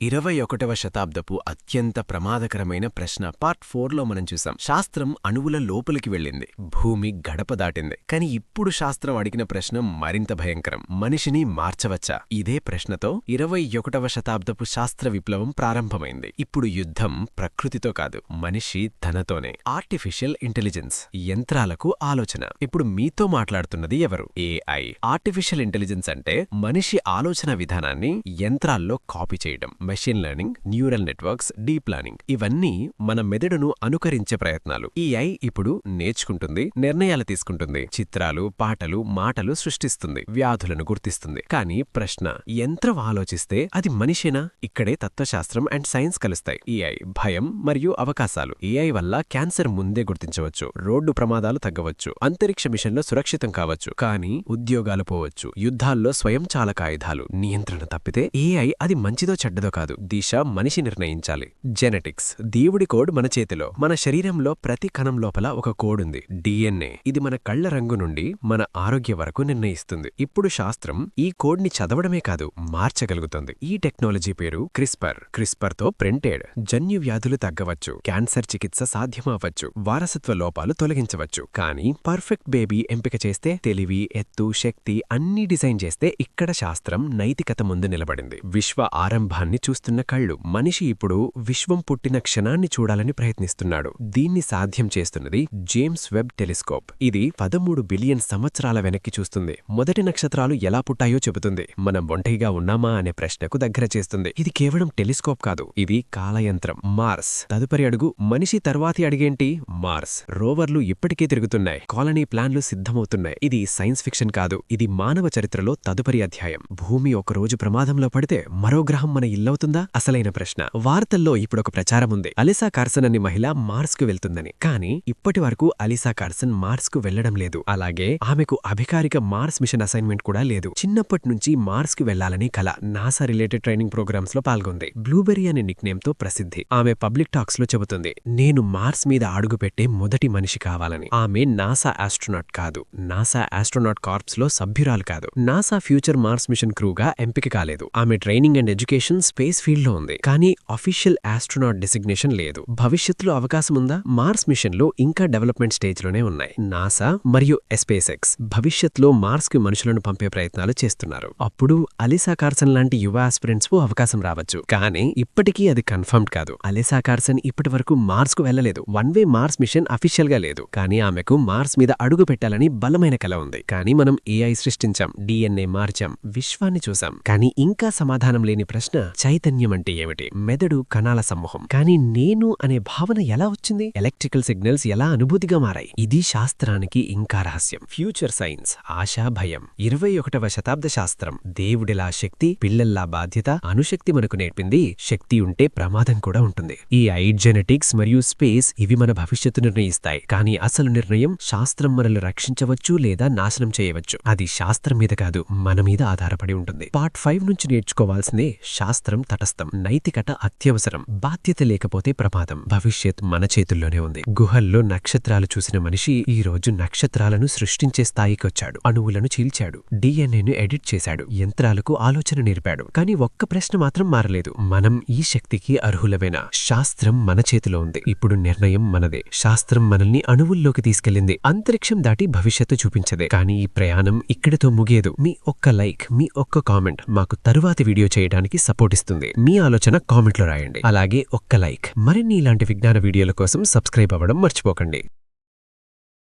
ఇరవై ఒకటవ శతాబ్దపు అత్యంత ప్రమాదకరమైన ప్రశ్న పార్ట్ ఫోర్లో మనం చూసాం. శాస్త్రం అణువుల లోపలికి వెళ్ళింది. భూమి గడప దాటింది. కాని ఇప్పుడు శాస్త్రం అడిగిన ప్రశ్న మరింత భయంకరం. మనిషిని మార్చవచ్చా? ఇదే ప్రశ్నతో ఇరవై ఒకటవ శతాబ్దపు శాస్త్ర విప్లవం ప్రారంభమైంది. ఇప్పుడు యుద్ధం ప్రకృతితో కాదు మనిషి తనతోనే ఆర్టిఫిషియల్ ఇంటెలిజెన్స్ యంత్రాలకు ఆలోచన. ఇప్పుడు మీతో మాట్లాడుతున్నది ఎవరు? ఏఐ ఆర్టిఫిషియల్ ఇంటెలిజెన్స్ అంటే మనిషి ఆలోచన విధానాన్ని యంత్రాల్లో కాపీ చేయడం. Machine learning neural networks deep learning ఇవన్నీ మన మెదడును అనుకరించే ప్రయత్నాలు. ఈ ఐ ఇప్పుడు నేర్చుకుంటుంది నిర్ణయాలు తీసుకుంటుంది చిత్రాలు పాటలు మాటలు సృష్టిస్తుంది వ్యాధులను గుర్తిస్తుంది. కానీ ప్రశ్న యంత్రం ఆలోచిస్తే అది మనిషేనా? ఇక్కడే తత్వశాస్త్రం అండ్ సైన్స్ కలుస్తాయి. ఏఐ భయం మరియు అవకాశాలు. ఏఐ వల్ల క్యాన్సర్ ముందే గుర్తించవచ్చు రోడ్డు ప్రమాదాలు తగ్గవచ్చు అంతరిక్ష మిషన్లో సురక్షితం కావచ్చు. కానీ ఉద్యోగాలు పోవచ్చు యుద్ధాల్లో స్వయంచాలక ఆయుధాలు నియంత్రణ తప్పితే ఏఐ అది మంచిదో చెడ్డదో కాదు. దిశ మనిషి నిర్ణయించాలి. జెనెటిక్స్. దేవుడి కోడ్ మన చేతిలో. మన శరీరంలో ప్రతి కణం లోపల ఒక కోడ్ ఉంది. డిఎన్ఏ ఇది మన కళ్ళ రంగు నుండి మన ఆరోగ్య వరకు నిర్ణయిస్తుంది. ఇప్పుడు శాస్త్రం ఈ కోడ్ని చదవడమే కాదు మార్చగలుగుతుంది. ఈ టెక్నాలజీ పేరు క్రిస్పర్. క్రిస్పర్తో ప్రింటెడ్. జన్యు వ్యాధులు తగ్గవచ్చు. క్యాన్సర్ చికిత్స సాధ్యమవ్వచ్చు. వారసత్వ లోపాలు తొలగించవచ్చు. కానీ పర్ఫెక్ట్ బేబీ ఎంపిక చేస్తే తెలివి ఎత్తు శక్తి అన్నీ డిజైన్ చేస్తే ఇక్కడ శాస్త్రం నైతికత ముందు నిలబడింది. విశ్వ ఆరంభాన్ని చూస్తున్న కళ్ళు మనిషి ఇప్పుడు విశ్వం పుట్టిన క్షణాన్ని చూడాలని ప్రయత్నిస్తున్నాడు. దీన్ని సాధ్యం చేస్తున్నది జేమ్స్ వెబ్ టెలిస్కోప్. ఇది పదమూడు బిలియన్ సంవత్సరాల వెనక్కి చూస్తుంది. మొదటి నక్షత్రాలు ఎలా పుట్టాయో చెబుతుంది. మనం ఒంటరిగా ఉన్నామా అనే ప్రశ్నకు దగ్గర చేస్తుంది. ఇది కేవలం టెలిస్కోప్ కాదు. ఇది కాలయంత్రం. మార్స్. తదుపరి అడుగు మనిషి తర్వాతి అడిగేంటి? మార్స్. రోవర్లు ఇప్పటికే తిరుగుతున్నాయి. కాలనీ ప్లాన్లు సిద్ధమవుతున్నాయి. ఇది సైన్స్ ఫిక్షన్ కాదు. ఇది మానవ చరిత్రలో తదుపరి అధ్యాయం. భూమి ఒక రోజు ప్రమాదంలో పడితే మరో గ్రహం మన అవుతుందా? అసలైన ప్రశ్న. వార్తల్లో ఇప్పుడొక ప్రచారం ఉంది అలిసా కార్సన్ అనే మహిళ మార్స్కు వెళ్తుందని. కానీ ఇప్పటి వరకు అలిసా కార్సన్ మార్స్కు వెళ్ళడం లేదు. అలాగే ఆమెకు అధికారిక మార్స్ మిషన్ అసైన్మెంట్ కూడా లేదు. చిన్నప్పటి నుంచి మార్స్కు వెళ్ళాలని కల నాసా రిలేటెడ్ ట్రైనింగ్ ప్రోగ్రామ్స్లో పాల్గొంది. బ్లూబెరీ అనే నిక్నేమ్తో ప్రసిద్ధి. ఆమె పబ్లిక్ టాక్స్లో చెబుతుంది నేను మార్స్ మీద అడుగుపెట్టే మొదటి మనిషి కావాలని. ఆమె నాసా ఆస్ట్రోనాట్ కాదు. నాసా ఆస్ట్రోనాట్ కార్ప్స్లో సభ్యురాలు కాదు. నాసా ఫ్యూచర్ మార్స్ మిషన్ క్రూగా ఎంపిక కాలేదు. ఆమె training and education space space ఫీల్డ్లో ఉంది. కానీ అఫీషియల్ ఆస్ట్రోనాట్ డెసిగ్నేషన్ లేదు. భవిష్యత్తులో అవకాశం ఉందా? మార్స్ మిషన్లు ఇంకా డెవలప్మెంట్ స్టేజ్లోనే ఉన్నాయి. నాసా మరియు ఎస్పేస్ ఎక్స్ భవిష్యత్తులో మనుషులను పంపే ప్రయత్నాలు చేస్తున్నారు. అప్పుడు అలిసా కార్సన్ లాంటి యువ ఆస్పిరెంట్స్కు అవకాశం రావచ్చు. కానీ ఇప్పటికీ అది కన్ఫర్మ్డ్ కాదు. అలిసా కార్సన్ ఇప్పటి వరకు మార్స్కు వెళ్ళలేదు వన్ వే మార్స్ మిషన్ అఫీషియల్గా లేదు. కానీ ఆమెకు మార్స్ మీద అడుగు పెట్టాలని బలమైన కల ఉంది. కానీ మనం ఏఐ సృష్టించాం. డిఎన్ఏ మార్చాం. విశ్వాన్ని చూసాం కానీ ఇంకా సమాధానం లేని ప్రశ్న చైతన్యం అంటే ఏమిటి? మెదడు కణాల సమూహం కానీ నేను అనే భావన ఎలా వచ్చింది? ఎలక్ట్రికల్ సిగ్నల్స్ ఎలా అనుభూతిగా మారాయి? ఇది శాస్త్రానికి ఇంకా రహస్యం. ఫ్యూచర్ సైన్స్ ఆశా భయం. ఇరవై ఒకటవ శతాబ్ద శాస్త్రం. దేవుడిలా శక్తి పిల్లల్లా బాధ్యత అణుశక్తి మనకు నేర్పింది. శక్తి ఉంటే ప్రమాదం కూడా ఉంటుంది. ఈ ఐడ్ జెనెటిక్స్ మరియు స్పేస్ ఇవి మన భవిష్యత్తు నిర్ణయిస్తాయి. కానీ అసలు నిర్ణయం శాస్త్రం మనల్ని రక్షించవచ్చు లేదా నాశనం చేయవచ్చు. అది శాస్త్రం మీద కాదు మన మీద ఆధారపడి ఉంటుంది. పార్ట్ ఫైవ్ నుంచి నేర్చుకోవాల్సిందే శాస్త్రం తటస్థం నైతికత అత్యవసరం బాధ్యత లేకపోతే ప్రమాదం. భవిష్యత్ మన చేతుల్లోనే ఉంది. గుహల్లో నక్షత్రాలు చూసిన మనిషి ఈ రోజు నక్షత్రాలను సృష్టించే స్థాయికొచ్చాడు. అణువులను చీల్చాడు. డిఎన్ఏను ఎడిట్ చేశాడు. యంత్రాలకు ఆలోచన నేర్పాడు. కానీ ఒక్క ప్రశ్న మాత్రం మారలేదు. మనం ఈ శక్తికి అర్హులమేనా? శాస్త్రం మన చేతిలో ఉంది. ఇప్పుడు నిర్ణయం మనదే. శాస్త్రం మనల్ని అణువుల్లోకి తీసుకెళ్ళింది అంతరిక్షం దాటి భవిష్యత్తు చూపించదే. కానీ ఈ ప్రయాణం ఇక్కడితో ముగియదు. మీ ఒక్క లైక్ మీ ఒక్క కామెంట్ మాకు తరువాతి వీడియో చేయడానికి సపోర్ట్ ఇస్తుంది. మీ ఆలోచన కామెంట్లో రాయండి. అలాగే ఒక్క లైక్. మరిన్ని ఇలాంటి విజ్ఞాన వీడియోల కోసం సబ్స్క్రైబ్ అవ్వడం మర్చిపోకండి.